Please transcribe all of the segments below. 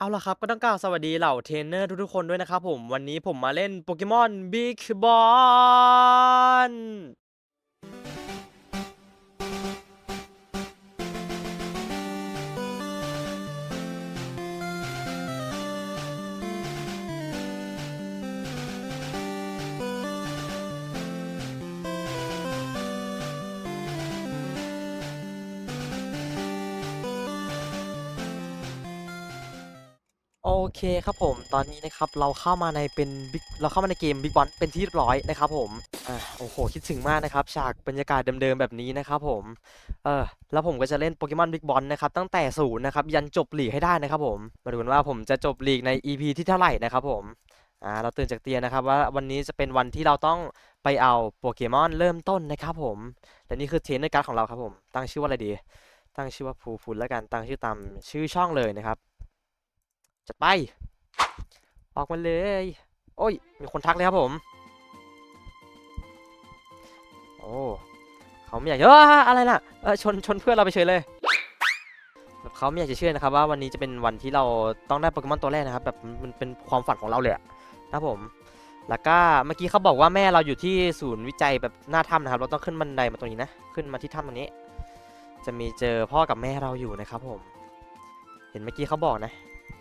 เอาล่ะครับ ก็ต้องกล่าวสวัสดีเหล่าเทรนเนอร์ทุกๆคนด้วยนะครับผม วันนี้ผมมาเล่นโปเกมอนบิ๊กบอล เคครับผม ตอนนี้นะครับเราเข้ามาในเป็นบิ๊กเราเข้ามาในเกมบิ๊กบอลเป็นที่เรียบร้อยนะครับผมอ่าโอ้โหคิดถึงมากนะครับฉากบรรยากาศเดิมๆแบบนี้นะครับผมเออแล้วผมก็จะเล่นโปเกมอนบิ๊กบอลนะครับตั้งแต่ศูนย์นะครับยันจบหลีกให้ได้นะครับผมมาดูกันว่าผมจะจบหลีกใน EP ที่เท่าไหร่นะครับผมอ่าเราตื่นจากเตียงนะครับว่าวันนี้จะเป็นวันที่เราต้องไปเอาโปเกมอนเริ่มต้นนะครับผมและนี่คือเทรนเนอร์การ์ดของเราครับผมตั้งชื่อว่าอะไรดี ตั้งชื่อว่าภูฟุนแล้วกันตั้งชื่อตามชื่อช่องเลยนะครับ จัดไป ออกมาเลย โอ้ย มีคนทักเลยครับผม โอ้เขาไม่อยากเอออะไรน่ะเออชนชนเพื่อนเราไปเฉยเลยแบบเขาไม่อยากจะเชื่อนะครับว่าวันนี้จะเป็นวันที่เราต้องได้โปเกมอนตัวแรกนะครับแบบมันเป็นความฝันของเราเลยนะครับผม แล้วก็เมื่อกี้เขาบอกว่าแม่เราอยู่ที่ศูนย์วิจัยแบบหน้าถ้ำนะครับ เราต้องขึ้นบันไดมาตรงนี้นะ ขึ้นมาที่ถ้ำตรงนี้ จะมีเจอพ่อกับแม่เราอยู่นะครับผม เห็นเมื่อกี้เขาบอกนะ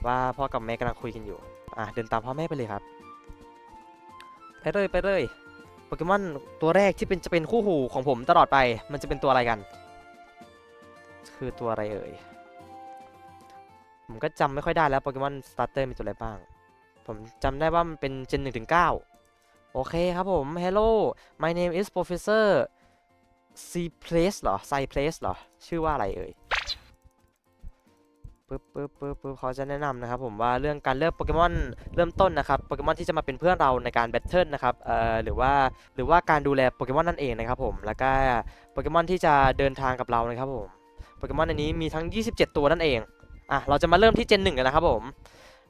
ว่าพ่อกับแม่กำลังคุยกันอยู่ อะเดินตามพ่อแม่ไปเลยครับ ไปเลยไปเลยโปเกมอนตัวแรกที่เป็นจะเป็นคู่หูของผมตลอดไป มันจะเป็นตัวอะไรกัน คือตัวอะไรเอ่ย ผมก็จำไม่ค่อยได้แล้วโปเกมอนสตาร์เตอร์มีตัวอะไรบ้าง ผมจำได้ว่ามันเป็นเจนหนึ่งถึงเก้าโอเคครับผม Hello my name is Professor C Place เหรอ C Place เหรอ ชื่อว่าอะไรเอ่ย ปึ๊บปึ๊บปึ๊บปึ๊บเขาจะแนะนำนะครับผมว่าเรื่องการเลือกโปเกมอนเริ่มต้นนะครับโปเกมอนที่จะมาเป็นเพื่อนเราในการแบทเทิลนะครับเอ่อหรือว่าหรือว่าการดูแลโปเกมอนนั่นเองนะครับผมแล้วก็โปเกมอนที่จะเดินทางกับเรานะครับผมโปเกมอนในนี้มีทั้ง 27 ตัวนั่นเองอะเราจะมาเริ่มที่เจนหนึ่งกันนะครับผม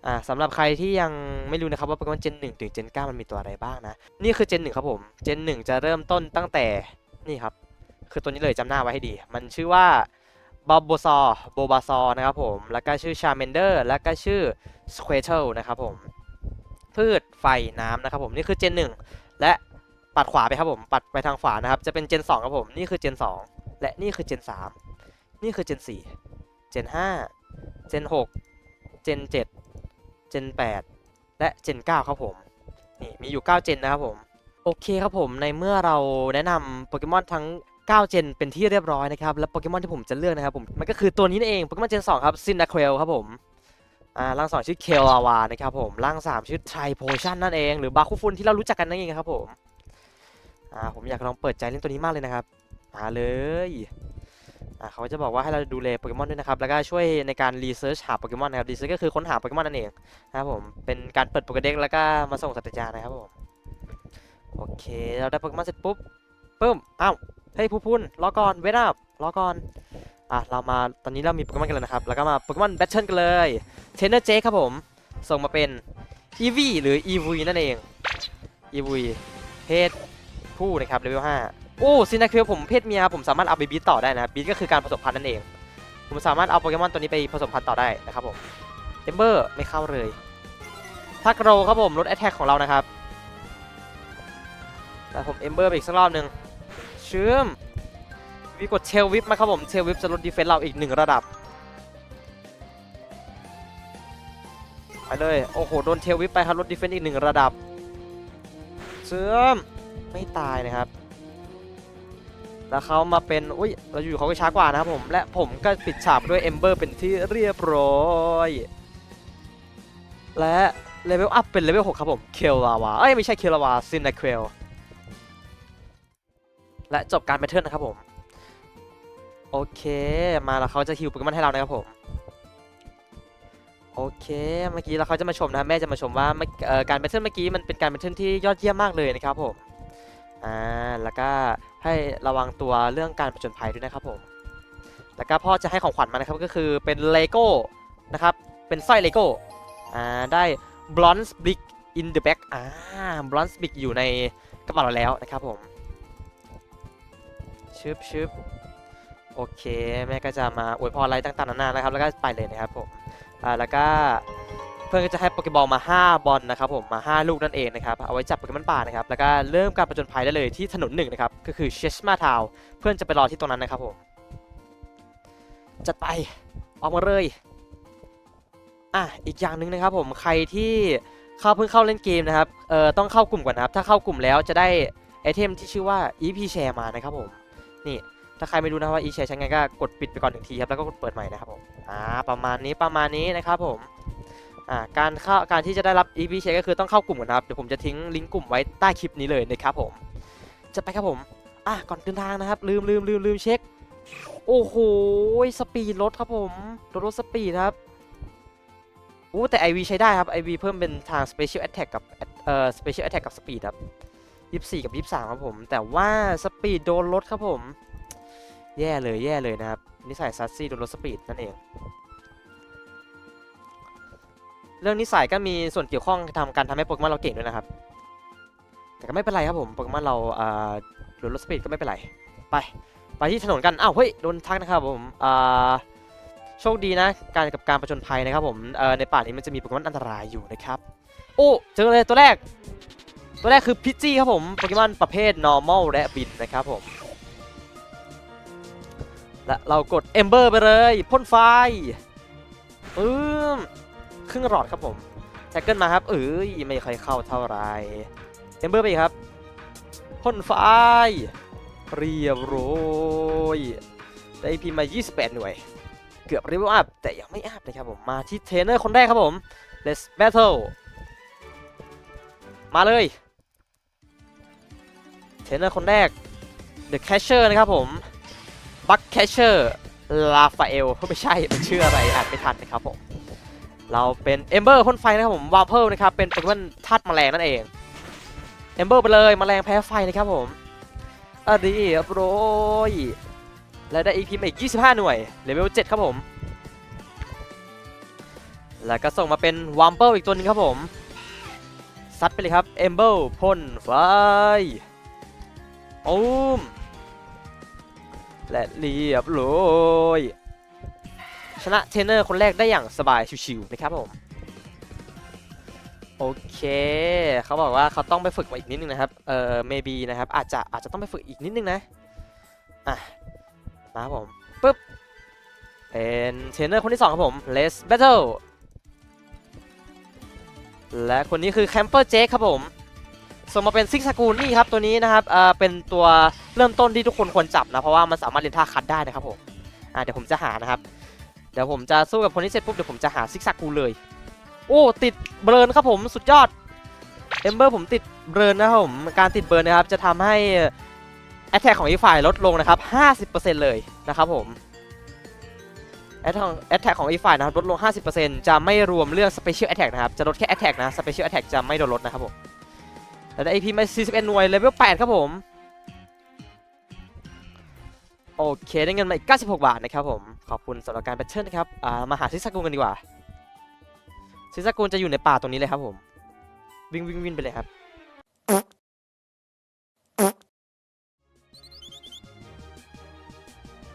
อ่าสำหรับใครที่ยังไม่รู้นะครับว่าโปเกมอนเจนหนึ่งถึงเจนเก้ามันมีตัวอะไรบ้างนะนี่คือเจนหนึ่งครับผมเจนหนึ่งจะเริ่มต้นตั้งแต่นี่ครับคือตัวนี้เลยจำหน้าไว้ให้ดี มันชื่อว่า บอบโบซอโบบาซอนะครับผม แล้วก็ชื่อชาเมนเดอร์ แล้วก็ชื่อสควเทลนะครับผม พืชไฟน้ำนะครับผม นี่คือเจนหนึ่งและปัดขวาไปครับผม ปัดไปทางขวานะครับ จะเป็นเจนสองครับผม นี่คือเจนสองและนี่คือเจนสามนี่คือเจนสี่เจนห้าเจนหกเจนเจ็ดเจนแปดและเจนเก้าครับผม นี่มีอยู่9เจนนะครับผม โอเคครับผม ในเมื่อเราแนะนำโปเกมอนทั้ง 9 เจนเป็นที่เรียบร้อยนะครับ และโปเกมอนที่ผมจะเลือกนะครับผม มันก็คือตัวนี้นั่นเองโปเกมอนเจน 2 ครับซินดาเคลครับผมอ่าร่าง2ชื่อเคลลาวานะครับผมร่าง 3 ชื่อไทรโพชั่นนั่นเอง หรือบาคูฟุนที่เรารู้จักกันนั่นเองครับผมอ่าผมอยากลองเปิดใจเล่นตัวนี้มากเลยนะครับมาเลยอ่าเขาจะบอกว่าให้เราดูแลโปเกมอนด้วยนะครับ แล้วก็ช่วยในการรีเสิร์ชหาโปเกมอนนะครับรีเสิร์ชก็คือค้นหาโปเกมอนนั่นเองนะครับผมเป็นการเปิดโปเกเด็กแล้วก็มาส่งสัตว์จานะครับผมโอเค เราได้โปเกมอนเสร็จปุ๊บปึ้มอ้าว เฮ้ยผู้พุ่นรอก่อนเวทอัพรอก่อนอะเรามาตอนนี้เรามีโปเกมอนกันแล้วนะครับ แล้วก็มาโปเกมอนแบทเทิลกันเลยเทรนเนอร์เจครับผม ส่งมาเป็นอีวีหรืออีวีนั่นเองอีวีเพศผู้นะครับเลเวล5โอ้ซินาคิวผมเพศเมียผมสามารถเอาไปบีทต่อได้นะบบีทก็คือการผสมพันธุ์นั่นเอง ผมสามารถเอาโปเกมอนตัวนี้ไปผสมพันธุ์ต่อได้นะครับผมเอมเบอร์ไม่เข้าเลยทักโรครับผมลดแอตแทกของเรานะครับแต่ผมเอมเบอร์ไปอีกสักรอบหนึ่ง ชื่มวิกดเทลวิปมาครับผมเทลวิปจะลดดีเฟนส์เราอีกหนึ่งระดับไปเลยโอ้โหโดนเทลวิปไปครับลดดีเฟนส์อีกหนึ่งระดับเสื่อมไม่ตายนะครับ แล้วเขามาเป็นอุ้ยเราอยู่เขาก็ช้ากว่านะครับผมและผมก็ปิดฉากด้วยเอมเบอร์เป็นที่เรียบร้อยและเลเวลอัพเป็นเลเวล6ครับผมเคลลาวาเอ้ยไม่ใช่เคลลาวาซินนาเคล และจบการแบทเทิลนะครับผม โอเค มาแล้วเขาจะฮิวโปเกมอนให้เรานะครับผมโอเค เมื่อกี้แล้วเขาจะมาชมนะแม่จะมาชมว่าการแบทเทิลเมื่อกี้มันเป็นการแบทเทิลที่ยอดเยี่ยมมากเลยนะครับผม อ่า แล้วก็ให้ระวังตัวเรื่องการผจญภัยด้วยนะครับผม แล้วก็พ่อจะให้ของขวัญมานะครับก็คือเป็นเลโก้นะครับ เป็นสร้อยเลโก้ อ่า ได้ bronze brick in the back อ่า bronze brick อยู่ในกระเป๋าเราแล้วนะครับผม ชึบชึบโอเค แม่ก็จะมาอวยพรอะไรต่างๆนานานะครับ แล้วก็ไปเลยนะครับผมอ่าแล้วก็เพื่อนก็จะให้โปเกบอลมา 5 บอลนะครับผมมา 5 ลูกนั่นเองนะครับ เอาไว้จับโปเกมอนป่านะครับ แล้วก็เริ่มการประจนภัยได้เลยที่ถนนหนึ่งนะครับ ก็คือเชสมาทาวเพื่อนจะไปรอที่ตรงนั้นนะครับผมจัดไปออกมาเลยอะอีกอย่างหนึ่งนะครับผมใครที่เข้าเพิ่งเข้าเล่นเกมนะครับเอ่อต้องเข้ากลุ่มก่อนนะครับ ถ้าเข้ากลุ่มแล้วจะได้ไอเทมที่ชื่อว่า EP Share มานะครับผม นี่ถ้าใครไม่รู้นะว่า EP Share ใช้ไงก็กดปิดไปก่อนหนึ่งทีครับแล้วก็กดเปิดใหม่นะครับผมอ่าประมาณนี้ประมาณนี้นะครับผมอ่าการเข้าการที่จะได้รับ EP Share ก็คือต้องเข้ากลุ่มก่อนะครับเดี๋ยวผมจะทิ้งลิงก์กลุ่มไว้ใต้คลิปนี้เลยนะครับผมจะไปครับผมอะก่อนเดินทางนะครับลืมลืมลืมลืมเช็คโอ้โหสปีดลดครับผมลดลดสปีดครับโอ้แต่ IV ใช้ได้ครับ IV เพิ่มเป็นทาง Special Attack กับเอ่อ Special Attack กับ Speed ครับ 24 กับ 23 ครับผม แต่ว่าสปีดโดนลดครับผม แย่เลยแย่เลยนะครับ นิสัยซัสซี่โดนลดสปีดนั่นเอง เรื่องนิสัยก็มีส่วนเกี่ยวข้องทำการทำให้โปเกมอนเราเก่งด้วยนะครับ แต่ก็ไม่เป็นไรครับผมโปเกมอนเราอ่าโดนลดสปีดก็ไม่เป็นไร ไป ไปที่ถนนกัน อ้าวเฮ้ยโดนทักนะครับผมอ่าโชคดีนะ การกับการประจนภัยนะครับผมเอ่อในป่านี้มันจะมีโปเกมอนอันตรายอยู่นะครับ โอ้เจอเลยตัวแรก ตัวแรกคือพิจี้ครับผมโปเกมอนประเภท normal และบินนะครับผม และเรากด Ember ไปเลยพ่นไฟปื้มครึ่งหลอดครับผมแท็กเกิลมาครับเอ้ยไม่ค่อยเข้าเท่าไหร Ember ไปอีกครับพ่นไฟเรียบร้อยได้พีมา 28 หน่วย เกือบเรียบอัพแต่ยังไม่อัพนะครับผมมาที่เทรนเนอร์คนแรกครับผม Let's battle มาเลย เทรนเนอร์คนแรก The Catcher นะครับผม Buck Catcher ลาฟาเอลไม่ใช่มันชื่ออะไรอ่านไม่ทันนะครับผม เราเป็น Ember พ่นไฟนะครับผมวาเพิลนะครับเป็นโปเกมอนธาตุแมลงนั่นเอง Ember ไปเลยแมลงแพ้ไฟนะครับผมอดีครับโรยและได้ EP มาอีก 25 หน่วยเลเวล 7 ครับผม แล้วก็ส่งมาเป็นวัมเปิลอีกตัวหนึงครับผม ซัดไปเลยครับเอมเบิลพ่นไฟ โอ้มและเรียบร้อยชนะเทรนเนอร์คนแรกได้อย่างสบายชิวๆนะครับผมโอเค เขาบอกว่าเขาต้องไปฝึกมาอีกนิดนึงนะครับ เอ่อ maybe นะครับ อาจจะ อาจจะต้องไปฝึกอีกนิดนึงนะ อะ มาครับผม ปึ๊บ เป็นเทรนเนอร์คนที่สองครับผม let's battle และคนนี้คือแคมเปอร์เจคครับผม ส่งมาเป็นซิกซากูนี่ครับตัวนี้นะครับเอ่อเป็นตัวเริ่มต้นที่ทุกคนควรจับนะเพราะว่ามันสามารถเรียนท่าคัดได้นะครับผมอะเดี๋ยวผมจะหานะครับเดี๋ยวผมจะสู้กับคนที่เสร็จปุ๊บเดี๋ยวผมจะหาซิกซากูเลย โอ้ติดเบรนครับผมสุดยอดเอมเบอร์ผมติดเบรนนะครับผมการติดเบรนนะครับจะทำให้แอตแทกของอีกฝ่ายลดลงนะครับ 50%เลยนะครับผมแอตแทกของอีกฝ่ายนะครับลดลง 50%จะไม่รวมเรื่อง Special Attack นะครับจะลดแค่ Attack นะ Special Attack จะไม่โดนลดนะครับผม แล้ได้ AP มา 41 หน่วย เลเวล 8 ครับผม โอเค ได้เงินมาอีก 96 บาทนะครับผม ขอบคุณสำหรับการแบทเทิลนะครับ อ่า มาหาซิซากุนกันดีกว่า ซิซากุนจะอยู่ในป่าตรงนี้เลยครับผม วิ่งวิ่งวิ่งไปเลยครับ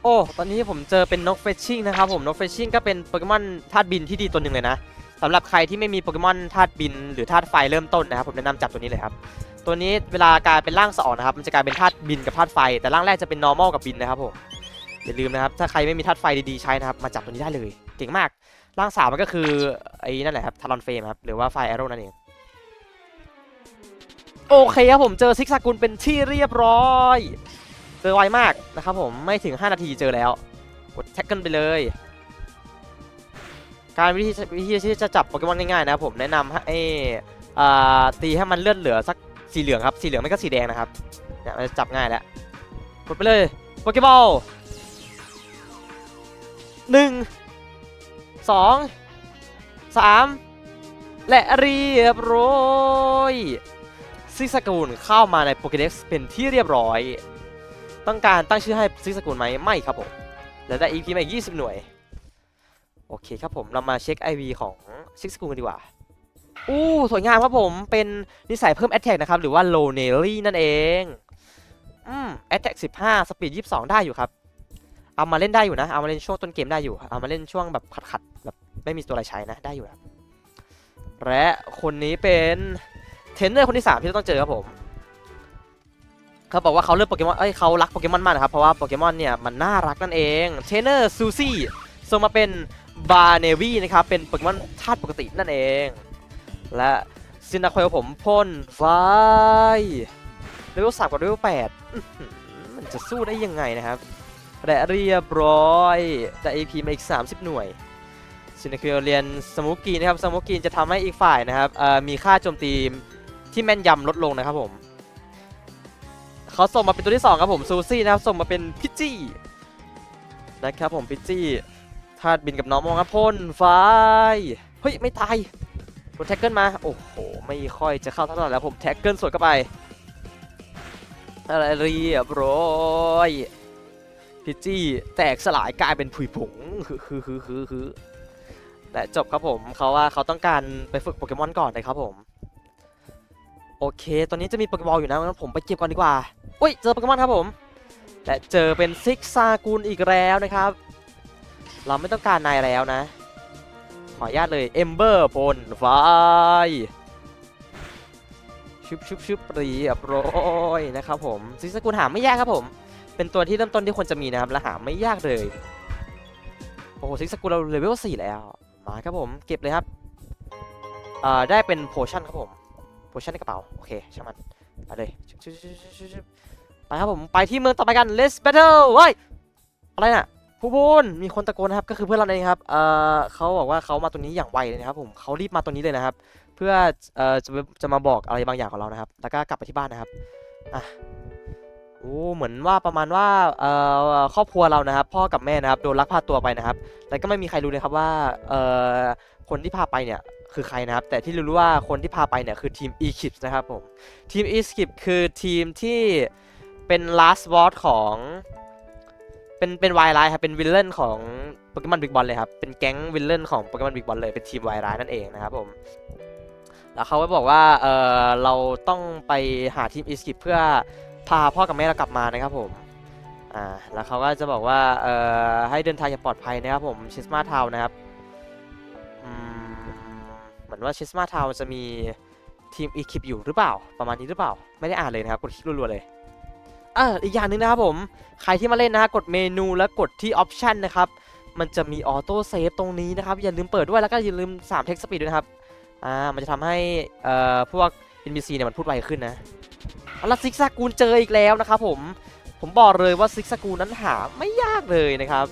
โอ้ ตอนนี้ผมเจอเป็นนกเฟชชิ่งนะครับผม นกเฟชชิ่งก็เป็นโปเกมอนธาตุบินที่ดีตัวหนึ่งเลยนะ สำหรับใครที่ไม่มีโปเกมอนธาตุบินหรือธาตุไฟเริ่มต้นนะครับผมแนะนำจับตัวนี้เลยครับตัวนี้เวลากลายเป็นร่างสองนะครับมันจะกลายเป็นธาตุบินกับธาตุไฟ แต่ร่างแรกจะเป็น normal กับบินนะครับผมอย่าลืมนะครับถ้าใครไม่มีธาตุไฟดีๆใช้นะครับมาจับตัวนี้ได้เลยเก่งมากร่างสามมันก็คือไอ้นั่นแหละครับทารอนเฟมครับหรือว่าไฟแอโร่นั่นเองโอเคครับผมเจอซิกซากุลเป็นที่เรียบร้อยเจอไวมากนะครับผมไม่ถึง 5 นาทีเจอแล้วกดแท็กเกิลไปเลย การวิธีวิธีที่จะจับโปเกมอนง่ายๆนะครับผมแนะนำให้ตีให้มันเลือดเหลือสักสีเหลืองครับสีเหลืองไม่ก็สีแดงนะครับเนี่ยมันจะจับง่ายแล้วกดไปเลยโปเกมอลหนึ่งสองสามและเรียบร้อยซิกสกูลเข้ามาในโปเกเด็กซ์เป็นที่เรียบร้อย ต้องการตั้งชื่อให้ซิกสกุลไหมไม่ครับผม แล้วได้ EP มาอีก20 หน่วย โอเคครับผมเรามาเช็ค IV ของซิกสกุลกันดีกว่าอู้สวยงามครับผมเป็นนิสัยเพิ่ม Attack นะครับ หรือว่า Low n e l l y นั่นเองอืม Attack 15 Speed 22ได้อยู่ครับ เอามาเล่นได้อยู่นะ เอามาเล่นช่วงต้นเกมได้อยู่ เอามาเล่นช่วงแบบขัดๆแบบไม่มีตัวอะไรใช้นะได้อยู่ครับและคนนี้เป็นเทรนเนอร์คนที่สามที่เราต้องเจอครับผมเขาบอกว่าเขาเลือกโปเกมอนเอ้ยเขารักโปเกมอนมากนะครับเพราะว่าโปเกมอนเนี่ยมันน่ารักนั่นเองเทรนเนอร์ซูซี่ส่งมาเป็น บาเนวี่นะครับ เป็นโปเกมอนธาตุปกตินั่นเอง และซินาคอยผมพ่นไฟเลเวลสามกับเลเวลแปดมันจะสู้ได้ยังไงนะครับและเรียบร้อยได้ AP มาอีก 30 หน่วยซินาคอยเรียนสมูกีนะครับสมูกีจะทำให้อีกฝ่ายนะครับมีค่าโจมตีที่แม่นยำลดลงนะครับผมเขาส่งมาเป็นตัวที่ 2 ครับผมซูซี่นะครับส่งมาเป็นพิจี้นะครับผมพิจี้าตุบินกับน้องมองครับพ่นไฟเฮ้ยไม่ตายโดนแท็กเกิลมาโอ้โหไม่ค่อยจะเข้าเท่าไหร่แล้วผมแท็กเกิลสวนเข้าไปอะไรเรียบร้อยพิจจี้แตกสลายกลายเป็นผุยผงคือคือคือคือคือและจบครับผมเขาว่าเขาต้องการไปฝึกโปเกมอนก่อนนะครับผม โอเค ตอนนี้จะมีโปเกมอลอยู่นะงั้นผมไปเก็บก่อนดีกว่าอุ้ยเจอโปเกมอนครับผม และเจอเป็นซิกซากูลอีกแล้วนะครับ เราไม่ต้องการนายแล้วนะ ขออนุญาตเลยเอมเบอร์พลไฟชุบชุบชุบเรียบร้อยนะครับผมซิกซากูลหาไม่ยากครับผม เป็นตัวที่เริ่มต้นที่ควรจะมีนะครับและหาไม่ยากเลย โอ้โหซิกซากูลเราเลเวล4แล้ว มาครับผมเก็บเลยครับอ่าได้เป็นโพชั่นครับผมโพชั่นในกระเป๋าโอเคช่างมันไปเลยชึบชึบชึบชึบชึบชึบไปครับผมไปที่เมืองต่อไปกัน let's battle เฮ้ยอะไรน่ะ ผู้บุญมีคนตะโกนนะครับก็คือเพื่อนเราเองครับเออเขาบอกว่าเขามาตรงนี้อย่างไวเลยนะครับผมเขารีบมาตรงนี้เลยนะครับ เพื่อเออจะจะมาบอกอะไรบางอย่างของเรานะครับ แล้วก็กลับไปที่บ้านนะครับอะโอ้เหมือนว่าประมาณว่าเอ่อครอบครัวเรานะครับ พ่อกับแม่นะครับโดนลักพาตัวไปนะครับ แล้วก็ไม่มีใครรู้เลยครับว่าเอ่อคนที่พาไปเนี่ยคือใครนะครับ แต่ที่รู้ว่าคนที่พาไปเนี่ยคือทีม e k i p นะครับผมทีม e k i p คือทีมที่เป็น last boss ของ เป็นเป็นวายไลครับเป็นวิลเลนของโปเกมอนบิ๊กบอลเลยครับเป็นแก๊งวิลเลนของโปเกมอนบิ๊กบอลเลยเป็นทีมวายไลนั่นเองนะครับผมแล้วเขาก็บอกว่าเออเราต้องไปหาทีม e k i p เพื่อพาพ่อกับแม่เรากลับมานะครับผมอ่าแล้วเขาก็จะบอกว่าเออให้เดินทางอย่างปลอดภัยนะครับผมชิสมาทาวนะครับเหมือนว่าชิสมาทาวจะมีทีมอีคิปอยู่หรือเปล่า ประมาณนี้หรือเปล่า ไม่ได้อ่านเลยนะครับกดคลิกรัวๆเลย เอออีกอย่างหนึ่งนะครับผม ใครที่มาเล่นนะฮะกดเมนูแล้วกดที่ออปชันนะครับ มันจะมีออโต้เซฟตรงนี้นะครับ อย่าลืมเปิดด้วยแล้วก็อย่าลืม3 text speed ด้วยนะครับ อ่า มันจะทำให้เอ่อพวก NPC เนี่ยมันพูดไวขึ้นนะเอาละซิกซากูลเจออีกแล้วนะครับผม ผมบอกเลยว่าซิกซากูลนั้นหาไม่ยากเลยนะครับ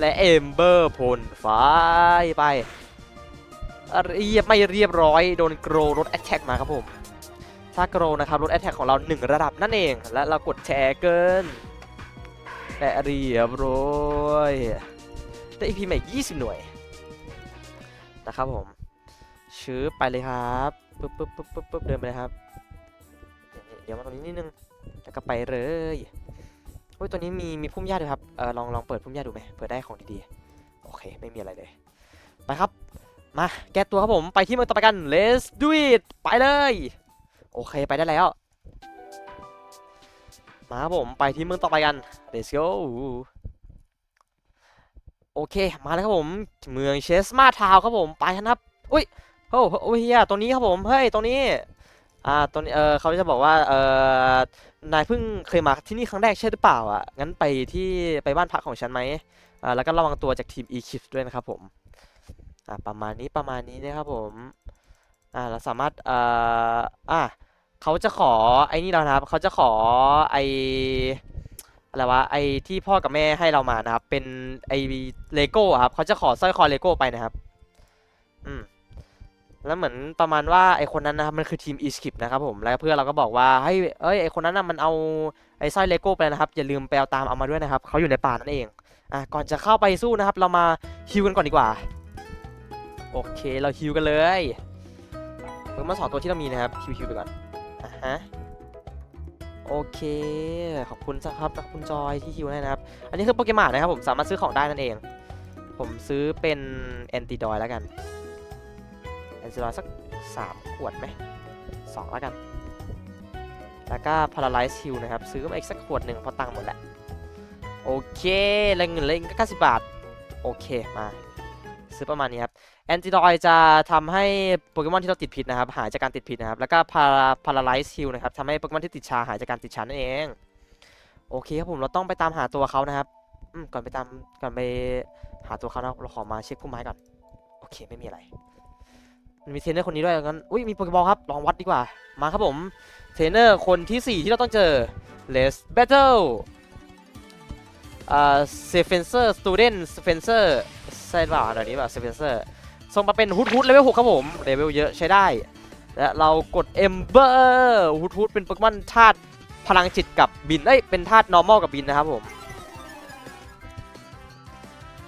และเอมเบอร์พลไฟไปเรียบไม่เรียบร้อยโดนโกรลดแอ t แทกมาครับผม ถ้าโรนะครับลดแอ t แทกของเรา 1 ระดับนั่นเอง และเรากดแชร์เกินและเรียบร้อยได้อีพีใหม่20 หน่วย นะครับผม ชื้อไปเลยครับปึ๊บปึ๊บปึ๊บปึ๊บปึ๊บเดินไปเลยครับ เดี๋ยวมาตรงนี้นิดนึง แล้วก็ไปเลยโอ้ยตัวนี้มีมีพุ่มหญ้าด้วยครับเออลองลองเปิดพุ่มหญ้าดูไหมเผื่อได้ของดีๆ โอเค ไม่มีอะไรเลย ไปครับ มา แก้ตัวครับผม ไปที่เมืองต่อไปกัน let's do it ไปเลย โอเคไปได้แล้ว มาครับผมไปที่เมืองต่อไปกัน let's go โอเคมาแล้วครับผม เมืองเชสมาทาวครับผมไปนครับอุ้ยโอ้โหโอเฮียตรงนี้ครับผมเฮ้ยตรงนี้อ่าตรงนี้เออเขาจะบอกว่าเออนายเพิ่งเคยมาที่นี่ครั้งแรกใช่หรือเปล่าอะงั้นไปที่ไปบ้านพักของฉันไหมอ่าแล้วก็ระวังตัวจากทีม e k i p ด้วยนะครับผมอ่าประมาณนี้ประมาณนี้นะครับผม อ่าเราสามารถเอ่ออ่าเขาจะขอไอ้นี่แล้วนะครับเขาจะขอไออะไรวะไอที่พ่อกับแม่ให้เรามานะครับ เป็นไอเลโก้ครับเขาจะขอสร้อยคอเลโก้ไปนะครับ อืมแล้วเหมือนประมาณว่าไอคนนั้นนะครับมันคือทีม e s k i p นะครับผมแล้วเพื่อนเราก็บอกว่าเฮ้ยเอ้ยไอคนนั้นนะมันเอาไอสร้อยเลโก้ไปนะครับอย่าลืมไปเอาตามเอามาด้วยนะครับเขาอยู่ในป่านั่นเองอะก่อนจะเข้าไปสู้นะครับ เรามาฮิวกันก่อนดีกว่า โอเคเราฮิวกันเลย เพิ่มมาสองตัวที่เรามีนะครับฮิวฮิวไปก่อนอะฮะโอเค ขอบคุณครับขอบคุณจอยที่ฮิวให้นะครับ อันนี้คือโปเกมอนนะครับผมสามารถซื้อของได้นั่นเอง ผมซื้อเป็นแอนติดอยแล้วกันแอนติดอยสักสามขวดไหมสองแล้วกัน แล้วก็พาราไลซ์ฮิลนะครับ ซื้อมาอีกสักขวดหนึ่งเพราะตังค์หมดแล้ว โอเคแรงเงินเลยก็90บาท โอเคมา ซื้อประมาณนี้ครับ แอนติดอยจะทำให้โปเกมอนที่เราติดพิษนะครับหายจากการติดพิษนะครับ แล้วก็พาราพาราไลซ์ฮิลนะครับทำให้โปเกมอนที่ติดชาหายจากการติดชานั่นเอง โอเคครับผมเราต้องไปตามหาตัวเขานะครับก่อนไปตามก่อนไปหาตัวเขานะเราขอมาเช็คพุ่มไม้ก่อน โอเคไม่มีอะไรมันมีเทรนเนอร์คนนี้ด้วยงั้นอุ้ยมีโปเกมอลครับลองวัดดีกว่า มาครับผมเทรนเนอร์คนที่ 4 ที่เราต้องเจอ Let's Battle อ่าเซฟเฟนเซอร์สตูเดนเฟนเซอร์ใช่เปล่าอันนี้แบบเซฟเฟนเซอร์ ส่งมาเป็นฮุดฮุดเลเวล6ครับผมเลเวลเยอะใช้ได้ และเรากด Ember ฮุดฮุดเป็นโปเกมอนธาตุพลังจิตกับบินเอ้ยเป็นธาตุ normal กับบินนะครับผม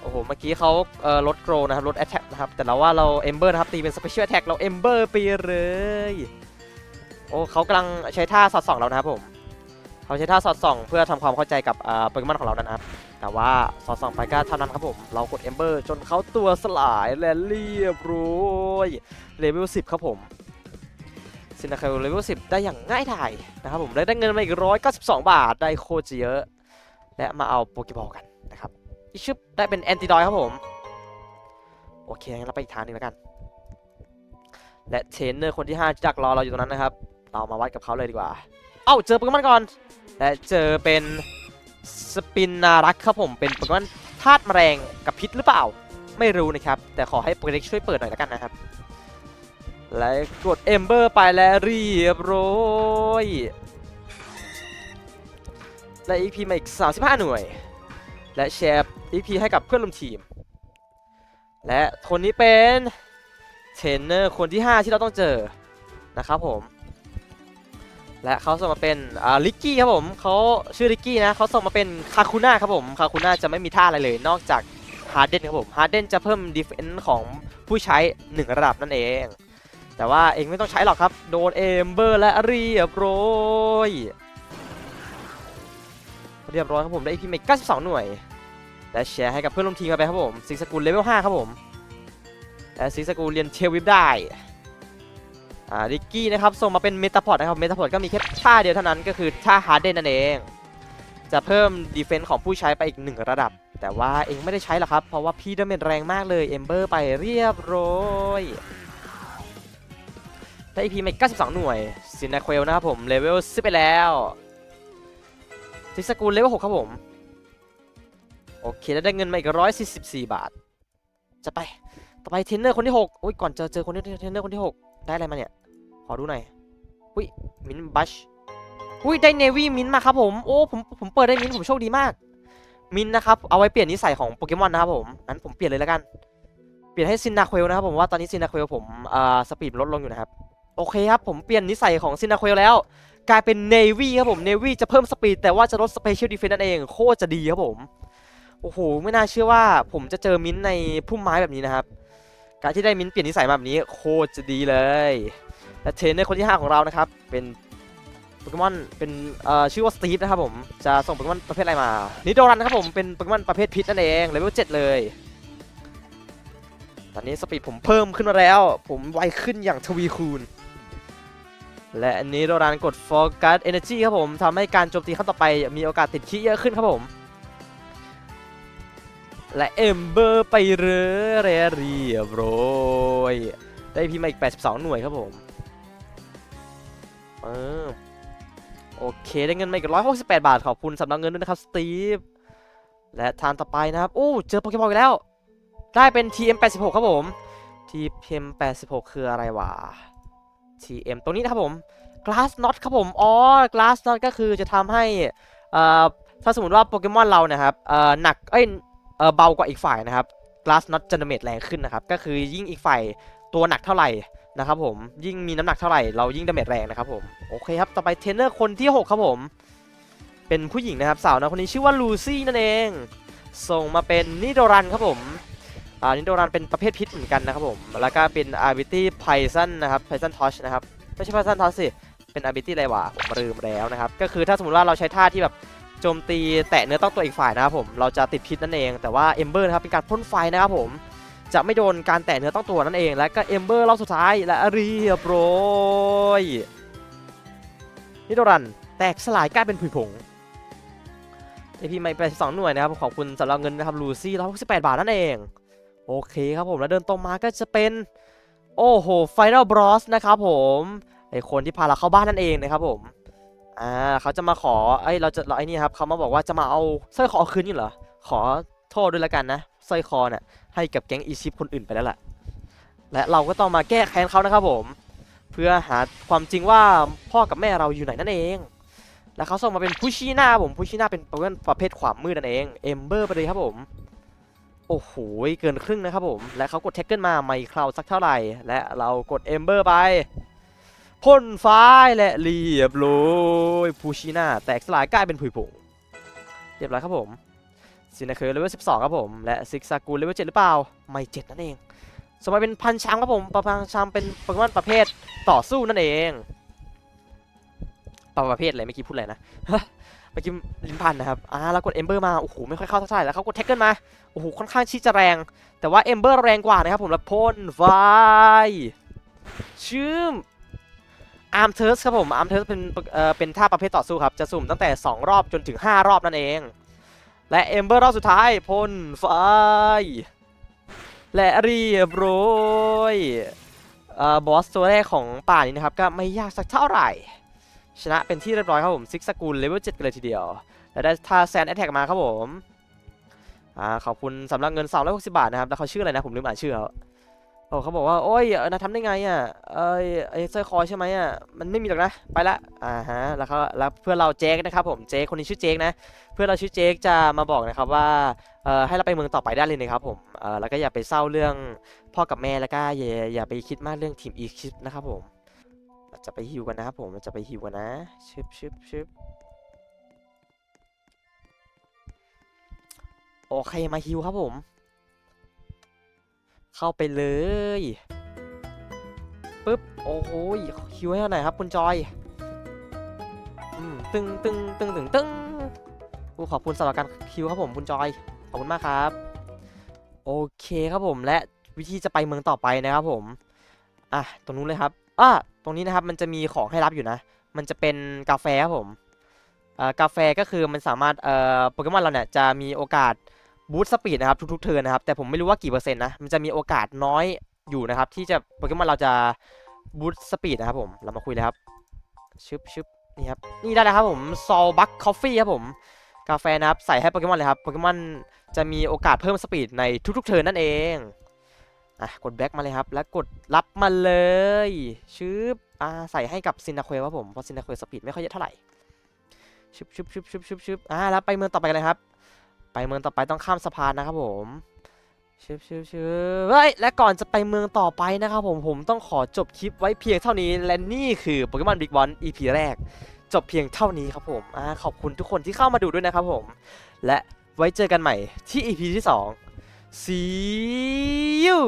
โอ้โหเมื่อกี้เขาเอ่อลดโกรนะครับลด attack นะครับแต่เราว่าเรา Ember นะครับตีเป็น special attack เรา Ember ไปเลยโอ้เขากำลังใช้ท่าสอดส่องเรานะครับผมเขาใช้ท่าสอดส่อง เพื่อทำความเข้าใจกับอ่าโปเกมอนของเรานะครับ แต่ว่าสอดส่องไปก็เท่านั้นครับผม เรากด Ember จนเขาตัวสลายและเรียบร้อยเลเวล10 ครับผมซินาเคลเลเวล10 ได้อย่างง่ายดายนะครับผมและได้เงินมาอีก 192 บาทได้โคตรจะเยอะ และมาเอาโปเกบอลกันนะครับอีชึบได้เป็นแอนติดอยครับผม โอเคงั้นเราไปอีกทางหนึงแล้วกัน และเทรนเนอร์คนที่5จากรอเราอยู่ตรงนั้นนะครับ เรามาวัดกับเขาเลยดีกว่า เอ้าเจอโปเกมอนก่อน และเจอเป็น สปินนารักครับผมเป็นโปเกมอนธาตุแมลงกับพิษหรือเปล่า ไม่รู้นะครับ แต่ขอให้โปรเด็กช่วยเปิดหน่อยแล้วกันนะครับ และกดเอมเบอร์ไปแล้วเรียบร้อยและ EP มาอีก 35 หน่วย และแชร์ EP ให้กับเพื่อนร่วมทีม และคนนี้เป็นเทรนเนอร์คนที่ 5 ที่เราต้องเจอนะครับผม และเขาส่งมาเป็นอ่าลิกกี้ครับผมเขาชื่อลิกกี้นะเขาส่งมาเป็นคาคูน่าครับผมคาคูน่าจะไม่มีท่าอะไรเลย นอกจากฮาร์เดนครับผมฮาร์เดนจะเพิ่มดีเฟนส์ของผู้ใช้ 1 ระดับนั่นเอง แต่ว่าเองไม่ต้องใช้หรอกครับ โดนเอมเบอร์และเรียบร้อยเรียบร้อยครับผมได้พีเมก92 หน่วย และแชร์ให้กับเพื่อนร่วมทีมกันไปครับผมซิกสกุลเลเวล5ครับผมและซิกสกุลเรียนเทลวิปได้ อ่าริกกี้นะครับส่งมาเป็นเมตาพอดนะครับเมตาพอดก็มีแค่ท่าเดียวเท่านั้นก็คือท่าฮาร์เดนนั่นเอง จะเพิ่มดีเฟนส์ของผู้ใช้ไปอีกหนึ่งระดับ แต่ว่าเองไม่ได้ใช้หรอกครับ เพราะว่าพี่ดาเมจแรงมากเลยเอมเบอร์ไปเรียบร้อยได้อีพีมาอีก92 หน่วยซินนาเควลนะครับผมเลเวล10ไปแล้วซิสกูลเลเวล6ครับผม โอเคแล้วได้เงินมาอีก 144 บาท จะไป ต่อไปเทรนเนอร์คนที่6อุ้ยก่อนเจอเจอคนที่เทรนเนอร์คนที่ 6 ได้อะไรมาเนี่ย ขอดูหน่อยอุ้ยมินบัชอุ้ยได้เนวี่มินมาครับผมโอ้ผมผมเปิดได้มินผมโชคดีมาก มินนะครับเอาไว้เปลี่ยนนิสัยของโปเกมอนนะครับผมงั้นผมเปลี่ยนเลยแล้วกัน เปลี่ยนให้ซินนาเควลนะครับผมว่าตอนนี้ซินนาเควลผมอ่าสปีดลดลงอยู่นะครับโอเคครับผมเปลี่ยนนิสัยของซินนาเควลแล้ว กลายเป็นเนวี่ครับผมเนวี่จะเพิ่มสปีดแต่ว่าจะลดสเปเชียลดีเฟนส์นั่นเองโคตรจะดีครับผมโอ้โหไม่น่าเชื่อว่าผมจะเจอมินในพุ่มไม้แบบนี้นะครับ การที่ได้มินเปลี่ยนนิสัยมาแบบนี้โคตรจะดีเลย และเทรนเนอร์คนที่ 5 ของเรานะครับ เป็นโปเกมอนเป็นเอ่อชื่อว่าสตีฟนะครับผมจะส่งโปเกมอนประเภทอะไรมานิโดรันนะครับผมเป็นโปเกมอนประเภทพิษนั่นเองเลเวล7เลย ตอนนี้สปีดผมเพิ่มขึ้นมาแล้ว ผมไวขึ้นอย่างทวีคูณ และอันนี้โดรันกด Focus Energy ครับผมทำให้การโจมตีขั้นต่อไปมีโอกาสติดขี้เยอะขึ้นครับผมและเอมเบอร์ไปเรือเรียบร้อยได้พีมาอีก 82 หน่วยครับผม เออโอเคได้เงินมาอีก168บาทขอบคุณสำหรับเงินด้วยนะครับสตีฟและทางต่อไปนะครับโอ้เจอโปเกมอนอีกแล้ว ได้เป็น TM86 ครับผม TM86 คืออะไรวะ TM ตรงนี้นะครับผม Glass Knot ครับผมอ๋อ Glass Knot ก็คือจะทำให้เอ่อถ้าสมมติว่าโปเกมอนเรานะครับเอ่อหนักเอ้ยเออเบากว่าอีกฝ่ายนะครับ glass not generate แรงขึ้นนะครับ ก็คือยิ่งอีกฝ่ายตัวหนักเท่าไหร่ นะครับผมยิ่งมีน้ำหนักเท่าไหร่เรายิ่งดาเมจแรงนะครับผมโอเคครับต่อไปเทรนเนอร์คนที่ 6 ครับผม เป็นผู้หญิงนะครับสาวนะคนนี้ชื่อว่าลูซี่นั่นเอง ส่งมาเป็นนิโดรันครับผมอ่านิโดรันเป็นประเภทพิษเหมือนกันนะครับผมแล้วก็เป็น ability poison นนะครับ poison touch นะครับไม่ใช่ poison touch สิเป็น ability อะไรวะผมลืมแล้วนะครับก็คือถ้าสมมติว่าเราใช้ท่าที่แบบโจมตีแตะเนื้อต้องตัวอีกฝ่ายนะครับผมเราจะติดพิษนั่นเองแต่ว่าเอมเบอร์นะครับเป็นการพ่นไฟนะครับผม จะไม่โดนการแตะเนื้อต้องตัวนั่นเอง และก็เอมเบอร์รอบสุดท้ายและเรียบร้อยนิโดรันแตกสลายกลายเป็นผุยผงเอพีไม่ไปสองหน่วยนะครับขอบคุณสำหรับเงินนะครับลูซี่ร้อยหกสิบแปดบาทนั่นเอง โอเคครับผมแล้วเดินตรงมาก็จะเป็นโอ้โห Final Boss นะครับผมไอคนที่พาเราเข้าบ้านนั่นเองนะครับผมอ่าเขาจะมาขอไอเราจะเราไอนี่ครับเขามาบอกว่าจะมาเอาสร้อยคอคืนนี่เหรอขอโทษด้วยละกันนะสร้อยคอเนี่ย ให้กับแก๊งอีชิปคนอื่นไปแล้วล่ะ และเราก็ต้องมาแก้แค้นเขานะครับผม เพื่อหาความจริงว่าพ่อกับแม่เราอยู่ไหนนั่นเอง แล้วเขาส่งมาเป็นผู้ชี้หน้าผมผู้ชี้หน้าเป็นประเภทความมืดนั่นเองเอมเบอร์ไปเลยครับผมโอ้โห เกินครึ่งนะครับผม และเขากดแท็กเกิลมาไม่คราวสักเท่าไหร่ และเรากดเอมเบอร์ไปพ่นฟ้าและเรียบร้อยผู้ชี้หน้าแตกสลายกลายเป็นผุยผงเรียบร้อยครับผม ซินาเคอร์เลเวล12 ครับผม และซิกซากูเลเวล7หรือเปล่า ไม่เจ็ดนั่นเอง สมัยเป็นพันชามครับผมประพันชามเป็นโปเกมอนประเภทต่อสู้นั่นเองปประเภทอะไรเมื่อกี้พูดอะไรนะเมื่อกี้ลิ้นพันนะครับอ่าแล้วกดเอมเบอร์มา โอ้โห ไม่ค่อยเข้าเท่าไหร่แล้วเขากดแท็กเกิลมา โอ้โห ค่อนข้างที่จะแรง แต่ว่าเอมเบอร์แรงกว่านะครับผมแล้วพ่นไฟชื่มอาร์มเทิร์สครับผมอาร์มเทิร์สเป็นเอ่อเป็นท่าประเภทต่อสู้ครับ จะสุ่มตั้งแต่ 2 รอบจนถึง 5 รอบนั่นเอง และเอมเบอร์รอบสุดท้ายพ่นไฟ และเรียบร้อยอบอสตัวแรกของป่านี้นะครับ ก็ไม่ยากสักเท่าไหร่ ชนะเป็นที่เรียบร้อยครับผมซิกสกูลเลเวล7กันเลยทีเดียว และได้ท่าแซนแอทแทกมาครับผมอขอบคุณสำหรับเงิน 260 บาทนะครับ แล้วเขาชื่ออะไรนะ ผมลืมอ่านชื่อเขา โอ้เขาบอกว่าโอ้ยเออนะทำได้ไงอะเอ้ยไอ้สร้อยคอใช่ไหมอะมันไม่มีหรอกนะไปละอ่าฮะแล้วเขาแล้วเพื่อนเราเจคนะครับผมเจคคนนี้ชื่อเจคนะ เพื่อนเราชื่อเจคจะมาบอกนะครับว่าเอ่อให้เราไปเมืองต่อไปได้เลยนะครับผมเอ่อแล้วก็อย่าไปเศร้าเรื่องพ่อกับแม่แล้วก็อย่าอย่าไปคิดมากเรื่องทีมอีคิดนะครับผมเราจะไปฮิวกันนะครับผมเราจะไปฮิวกันนะชึบชึบชึบโอเคมาฮิวครับผม เข้าไปเลยปึ๊บโอ้โหฮิวให้เท่าไหร่ครับคุณจอยอืมตึงตึงตึงตึงตึงอู้ขอบคุณสำหรับการฮิวครับผมคุณจอยขอบคุณมากครับ โอเคครับผมและวิธีจะไปเมืองต่อไปนะครับผมอะตรงนู้นเลยครับอะตรงนี้นะครับมันจะมีของให้รับอยู่นะ มันจะเป็นกาแฟครับผมเอ่อกาแฟก็คือมันสามารถเอ่อโปเกมอนเราเนี่ยจะมีโอกาส บูสต์สปีดนะครับทุกๆเทิร์นนะครับแต่ผมไม่รู้ว่ากี่เปอร์เซ็นต์นะมันจะมีโอกาสน้อยอยู่นะครับที่จะโปเกมอนเราจะบูสต์สปีดนะครับผมเรามาคุยเลยครับชึบชึบนี่ครับนี่ได้แล้วครับผมซอลบัคคอฟฟี่ครับผมกาแฟนะครับใส่ให้โปเกมอนเลยครับโปเกมอนจะมีโอกาสเพิ่มสปีดในทุกๆเทิร์นนั่นเองอะกดแบ็กมาเลยครับแล้วกดรับมาเลยชืบอ่าใส่ให้กับซินาเควครับผมเพราะซินนาเควสปีดไม่ค่อยเยอะเท่าไหร่ชึบชึบชึบชึบชึบชึบอ่าแล้วไปเมืองต่อไปกันเลยครับ ไปเมืองต่อไปต้องข้ามสะพานนะครับผมชึบชึบชืบเฮ้ย และก่อนจะไปเมืองต่อไปนะครับผม ผมต้องขอจบคลิปไว้เพียงเท่านี้ และนี่คือโปเกมอนบิ๊กบอล EP แรก จบเพียงเท่านี้ครับผมอขอบคุณทุกคนที่เข้ามาดูด้วยนะครับผม และไว้เจอกันใหม่ที่ EP ที่ 2 See you